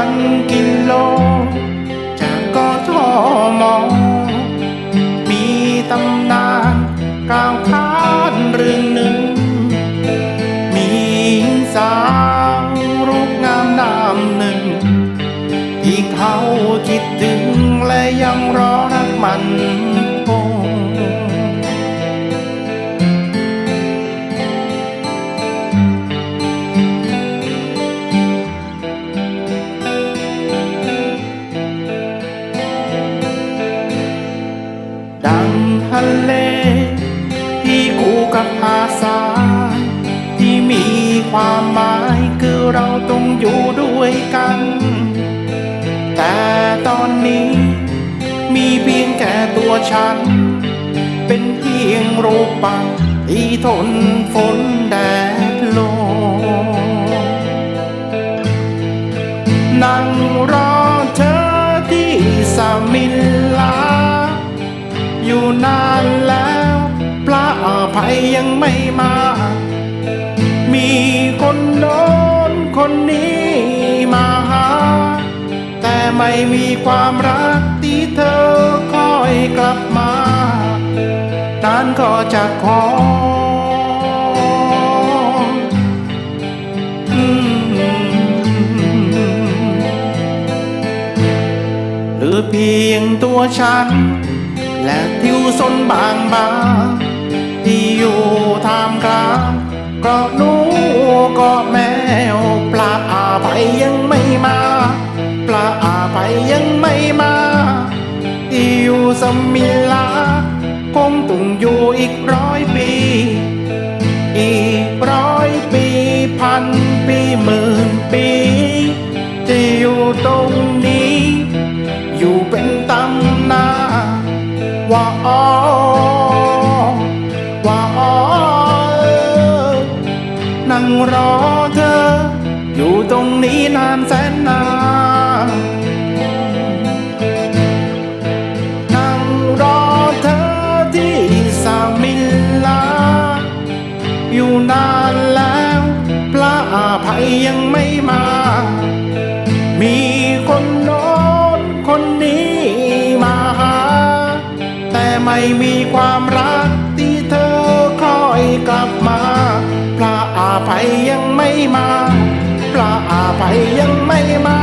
ันกิโล จากกทมมีตำนานกล่าวค้านเรื่องหนึ่ง มีสาวรูปงามนามหนึ่ง ที่เขาคิดถึงและยังรอรักมัน อยู่ด้วยกัน แต่ตอนนี้มีเพียงแค่ตัวฉัน เป็นเพียงรูปปั้นที่ทนฝนแดดลมนั่งรอเธอที่สมิลลา อยู่นานแล้วพระอภัยยังไม่มา มีคนโน้ คนนี้มาหา แต่ไม่มีความรักที่เธอคอยกลับมานานก็จะขอหรือเพียงตัวฉัน และทิวซนบางบางที่อยู่ท่ามกลางเกาะ สมิลา คงต้องอยู่อีกร้อยปี อีกร้อยปีพันปีหมื่นปี จะอยู่ตรงนี้ อยู่เป็นตำนานว่าอ๋อว่าอ๋อนั่งรอเธอ อยู่ตรงนี้นานแสนนาน ภัยยังไม่มา มีคนโน้นคนนี้มาหา แต่ไม่มีความรักที่เธอคอยกลับมาพระอาภัยยังไม่มาพระอาภัยยังไม่มา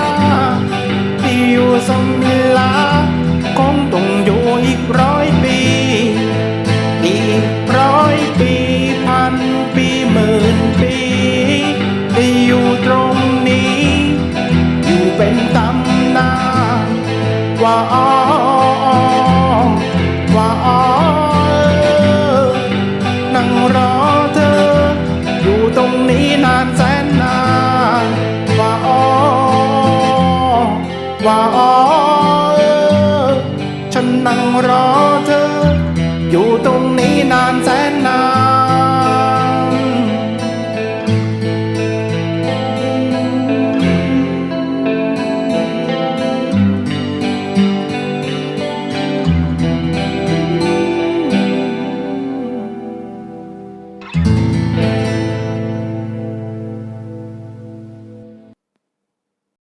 ที่อยู่สมิลาคงต้องอยู่อีกร้อยปี ว่าอ๋อฉันนั่งรอเธอ อยู่ตรงนี้นานแสน